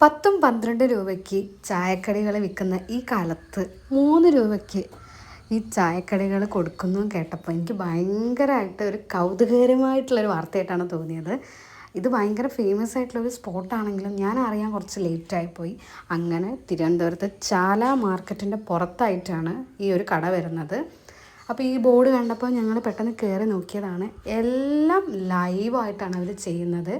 പത്തും പന്ത്രണ്ട് രൂപയ്ക്ക് ചായക്കടികൾ വിൽക്കുന്ന ഈ കാലത്ത് മൂന്ന് രൂപയ്ക്ക് ഈ ചായക്കടികൾ കൊടുക്കുന്നു കേട്ടപ്പോൾ എനിക്ക് ഭയങ്കരമായിട്ട് ഒരു കൗതുകകരമായിട്ടുള്ളൊരു വാർത്തയായിട്ടാണ് തോന്നിയത്. ഇത് ഭയങ്കര ഫേമസ് ആയിട്ടുള്ള ഒരു സ്പോട്ടാണെങ്കിലും ഞാൻ അറിയാൻ കുറച്ച് ലേറ്റായിപ്പോയി അങ്ങനെ തിരുവനന്തപുരത്ത് ചാല മാർക്കറ്റിന്റെ പുറത്തായിട്ടാണ് ഈ ഒരു കട വരുന്നത്. അപ്പോൾ ഈ ബോർഡ് കണ്ടപ്പോൾ ഞങ്ങൾ പെട്ടെന്ന് കയറി നോക്കിയതാണ്. എല്ലാം ലൈവായിട്ടാണ് അവർ ചെയ്യുന്നത്.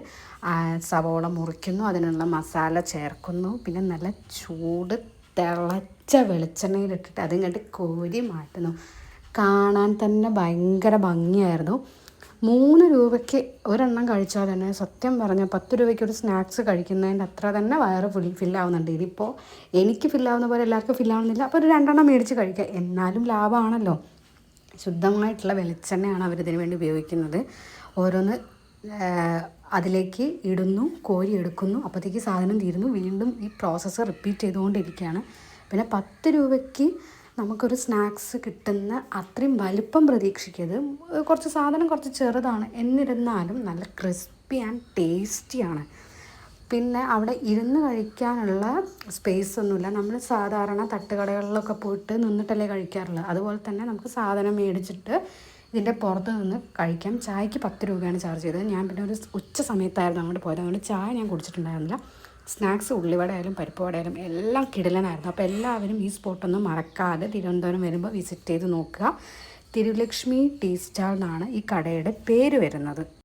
സവോള മുറിക്കുന്നു അതിനുള്ള മസാല ചേർക്കുന്നു പിന്നെ നല്ല ചൂട് തിളച്ച വെളിച്ചെണ്ണയിലിട്ടിട്ട് അതിങ്ങോട്ട് കോരി മാറ്റുന്നു. കാണാൻ തന്നെ ഭയങ്കര ഭംഗിയായിരുന്നു. മൂന്ന് രൂപയ്ക്ക് ഒരെണ്ണം കഴിച്ചാൽ തന്നെ സത്യം പറഞ്ഞാൽ പത്ത് രൂപയ്ക്ക് ഒരു സ്നാക്സ് കഴിക്കുന്നതിന്റെ അത്ര തന്നെ വയറ് ഫുൾ ഫില്ലാവുന്നുണ്ട്. ഇതിപ്പോൾ എനിക്ക് ഫില്ലാവുന്ന പോലെ എല്ലാവർക്കും ഫില്ലാവുന്നില്ല. അപ്പോൾ ഒരു രണ്ടെണ്ണം മേടിച്ച് കഴിക്കുക എന്നാലും ലാഭമാണല്ലോ ശുദ്ധമായിട്ടുള്ള വെളിച്ചെണ്ണയാണ് അവരിതിനു വേണ്ടി ഉപയോഗിക്കുന്നത്. ഓരോന്ന് അതിലേക്ക് ഇടുന്നു കോരി എടുക്കുന്നു. അപ്പോഴത്തേക്ക് സാധനം തീരുന്നു. വീണ്ടും ഈ പ്രോസസ്സ് റിപ്പീറ്റ് ചെയ്തുകൊണ്ടിരിക്കുകയാണ്. പിന്നെ പത്ത് രൂപയ്ക്ക് നമുക്കൊരു സ്നാക്സ് കിട്ടുന്ന അത്രയും വലിപ്പം പ്രതീക്ഷിക്കരുത്. കുറച്ച് സാധനം കുറച്ച് ചെറുതാണ്. എന്നിരുന്നാലും നല്ല ക്രിസ്പി ആൻഡ് ടേസ്റ്റിയാണ് പിന്നെ അവിടെ ഇരുന്ന് കഴിക്കാനുള്ള സ്പേസ് ഒന്നുമില്ല. നമ്മൾ സാധാരണ തട്ടുകടകളിലൊക്കെ പോയിട്ട് നിന്നിട്ടല്ലേ കഴിക്കാറുള്ളത് അതുപോലെ തന്നെ നമുക്ക് സാധനം മേടിച്ചിട്ട് ഇതിന്റെ പുറത്ത് നിന്ന് കഴിക്കാം. ചായക്ക് പത്ത് രൂപയാണ് ചാർജ് ചെയ്തത്. ഞാൻ പിന്നെ ഒരു ഉച്ച സമയത്തായിരുന്നു അങ്ങോട്ട് പോയത്. അതുകൊണ്ട് ചായ ഞാൻ കുടിച്ചിട്ടുണ്ടായിരുന്നില്ല. സ്നാക്സ് ഉള്ളിവട ആയാലും പരിപ്പ് വട ആയാലും എല്ലാം കിടലനായിരുന്നു. അപ്പോൾ എല്ലാവരും ഈ സ്പോട്ടൊന്നും മറക്കാതെ തിരുവനന്തപുരം വരുമ്പോൾ വിസിറ്റ് ചെയ്ത് നോക്കുക. തിരുലക്ഷ്മി ടീ സ്റ്റാൾ എന്നാണ് ഈ കടയുടെ പേര് വരുന്നത്.